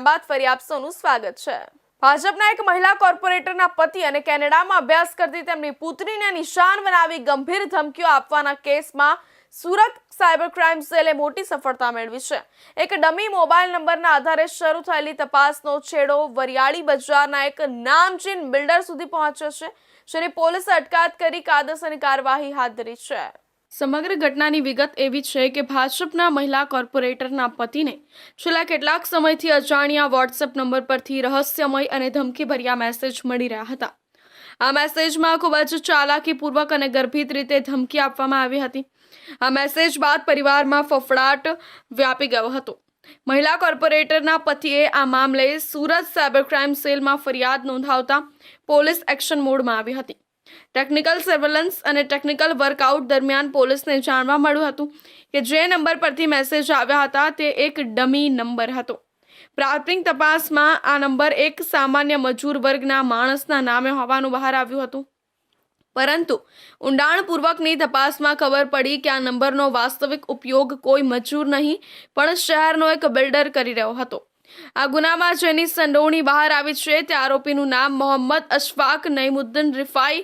બાદ ફરી આપ સૌનું સ્વાગત છે. ભાજપના એક મહિલા કોર્પોરેટરના પતિ અને કેનેડામાં અભ્યાસ કરતી તેમની પુત્રીને નિશાન બનાવી ગંભીર ધમકીઓ આપવાના કેસમાં સુરત સાયબર ક્રાઇમ સેલે મોટી સફળતા મેળવી છે. એક ડમી મોબાઈલ નંબરના આધારે શરૂ થયેલી તપાસનો છેડો વરિયાળી બજારના એક નામચીન બિલ્ડર સુધી પહોંચ્યો છે, જેની પોલીસે અટકાયત કરી કાયદેસરની કાર્યવાહી હાથ ધરી છે. સમગ્ર ઘટનાની વિગત એવી છે કે ભાજપના મહિલા કોર્પોરેટરના પતિને છેલ્લા કેટલાક સમયથી અજાણ્યા વોટ્સએપ નંબર પરથી રહસ્યમય અને ધમકીભર્યા મેસેજ મળી રહ્યા હતા. આ મેસેજમાં ખૂબ જ ચાલાકીપૂર્વક અને ગર્ભિત રીતે ધમકી આપવામાં આવી હતી. આ મેસેજ બાદ પરિવારમાં ફફડાટ વ્યાપી ગયો હતો. મહિલા કોર્પોરેટરના પતિએ આ મામલે સુરત સાયબર ક્રાઇમ સેલમાં ફરિયાદ નોંધાવતા પોલીસ એક્શન મોડમાં આવી હતી. ટેકનિકલ સર્વેલન્સ અને ટેકનિકલ વર્કઆઉટ દરમિયાન પોલીસને જાણવા મળ્યું હતું કે જે નંબર પરથી મેસેજ આવ્યા હતા તે એક ડમી નંબર હતો. પ્રાથમિક તપાસમાં આ નંબર એક સામાન્ય મજૂર વર્ગના માણસના નામે હોવાનું બહાર આવ્યું હતું. પરંતુ ઊંડાણપૂર્વકની તપાસમાં ખબર પડી કે આ નંબરનો વાસ્તવિક ઉપયોગ કોઈ મજૂર નહીં, પણ શહેરનો એક બિલ્ડર કરી રહ્યો હતો. આ ગુનામાં જેની સંડોવણી બહાર આવી છે તે આરોપીનું નામ મોહમ્મદ અશફાક નઈમુદ્દીન રિફાઈ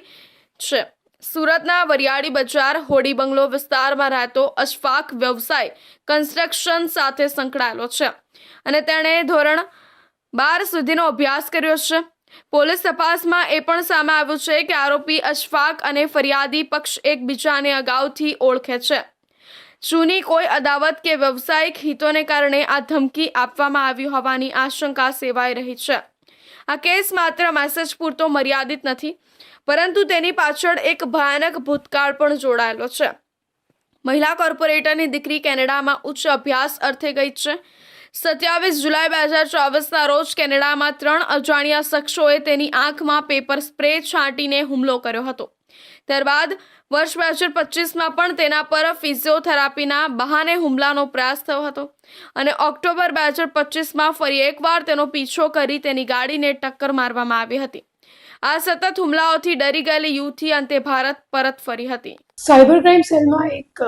છે. સુરતના વરિયાળી બજાર, હોડી બંગલો વિસ્તારમાં રહેતો અશફાક વ્યવસાય કન્સ્ટ્રક્શન સાથે સંકળાયેલો છે અને તેણે ધોરણ બાર સુધીનો અભ્યાસ કર્યો છે. પોલીસ તપાસમાં એ પણ સામે આવ્યું છે કે આરોપી અશફાક અને ફરિયાદી પક્ષ એકબીજાને અગાઉથી ઓળખે છે. જૂની કોઈ અદાવત કે વ્યવસાયિક હિતોને કારણે આ ધમકી આપવામાં આવી હોવાની આશંકા સેવાઈ રહી છે. આ કેસ માત્ર મેસેજ પૂરતો મર્યાદિત નથી, પરંતુ તેની પાછળ એક ભયાનક ભૂતકાળ પણ જોડાયેલો છે. મહિલા કોર્પોરેટરની દીકરી કેનેડામાં ઉચ્ચ અભ્યાસ અર્થે ગઈ છે. સત્યાવીસ જુલાઈ બે હજાર ચોવીસના રોજ કેનેડામાં ત્રણ અજાણ્યા શખ્સોએ તેની આંખમાં પેપર સ્પ્રે છાંટીને હુમલો કર્યો હતો. ત્યારબાદ વર્ષ બે હજાર પચીસમાં પણ તેના પર ફિઝિયોથેરાપીના બહાને હુમલાનો પ્રયાસ થયો હતો. અને ઓક્ટોબર બે હજાર પચીસમાં ફરી એકવાર તેનો પીછો કરી તેની ગાડીને ટક્કર મારવામાં આવી હતી. આ સતત હુમલાઓથી ડરી ગયેલી યુવતી અંતે ભારત પરત ફરી હતી. સાયબર ક્રાઇમ સેલમાં એક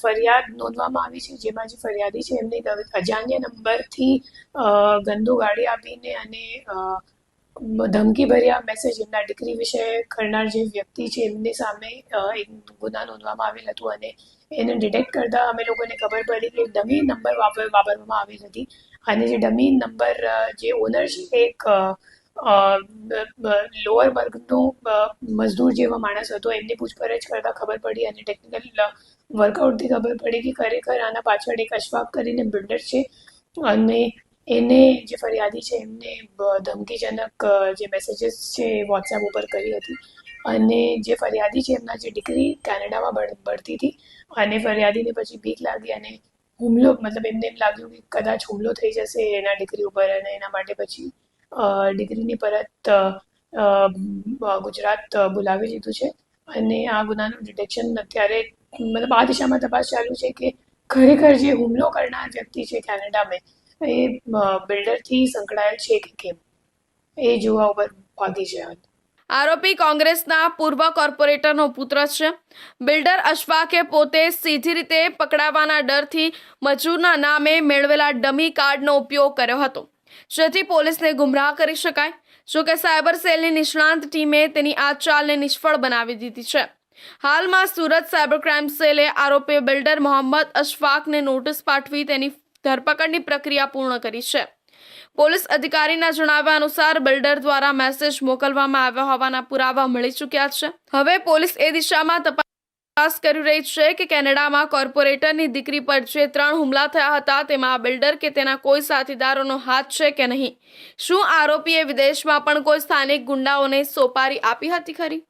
ફરિયાદ નોંધવામાં આવી છે, જેમાં જે ફરિયાદી છે એમને અજાણ્યા નંબરથી ગંદુ ગાડી આપીને અને ધમકીભર્યા મેસેજ એમના દીકરી વિશે કરનાર જે વ્યક્તિ છે, એમની સામે એક ગુના નોંધવામાં આવેલ હતું અને એને ડિટેક્ટ કરતા અમે લોકોને ખબર પડી કે ડમી નંબર વાપરવામાં આવેલ હતી. અને જે ડમી નંબર જે ઓનર છે એક લોઅર વર્ગનો મજદૂર જેવો માણસ હતો. એમની પૂછપરછ કરતા ખબર પડી અને ટેકનિકલ વર્કઆઉટથી ખબર પડી કે ખરેખર આના પાછળ એક અશફાક કરીને બિલ્ડર છે. અને એને જે ફરિયાદી છે, એમને ધમકીજનક જે મેસેજીસ છે એ વોટ્સએપ ઉપર કરી હતી. અને જે ફરિયાદી છે, એમના જે દીકરી કેનેડામાં ભણ- ભણતી હતી. અને ફરિયાદીને પછી બીક લાગી અને હુમલો, મતલબ એમને એમ લાગ્યું કે કદાચ હુમલો થઈ જશે એના દીકરી ઉપર અને એના માટે પછી દીકરીની પરત ગુજરાત બોલાવી લીધું છે. અને આ ગુનાનું ડિટેક્શન અત્યારે, મતલબ આ દિશામાં તપાસ ચાલુ છે કે ખરેખર જે હુમલો કરનાર વ્યક્તિ છે કેનેડામાં એ બિલ્ડરથી સંકળાયેલ છે કે કેમ? એ જોવા ઉપર ભાગી હાલ. આરોપી કોંગ્રેસના પૂર્વ કોર્પોરેટરનો પુત્ર છે. બિલ્ડર અશફાકે પોતે સીધી રીતે પકડાવાના ડરથી મજૂરના નામે મેળવેલા ડમી કાર્ડનો ઉપયોગ કર્યો હતો. જેથી પોલીસને ગુમરાહ કરી શકાય. જોકે સાયબર સેલની નિષ્ણાંત ટીમે તેની આ ચાલને નિષ્ફળ બનાવી દીધી છે. હાલમાં સુરત સાયબર ક્રાઇમ સેલે આરોપી બિલ્ડર મોહમ્મદ અશફાકને નોટિસ પાઠવી તેની ધરપકડની પ્રક્રિયા પૂર્ણ કરી છે. પોલીસ અધિકારીના જણાવ્યા અનુસાર બિલ્ડર દ્વારા મેસેજ મોકલવામાં આવ્યા હોવાના પુરાવા મળી ચૂક્યા છે. હવે પોલીસ એ દિશામાં તપાસ કરી રહી છે કે કેનેડામાં કોર્પોરેટરની દીકરી પર જે ત્રણ હુમલા થયા હતા તેમાં બિલ્ડર કે તેના કોઈ સાથીદારોનો હાથ છે કે નહીં? શું આરોપીએ વિદેશમાં પણ કોઈ સ્થાનિક ગુંડાઓને સોપારી આપી હતી ખરી?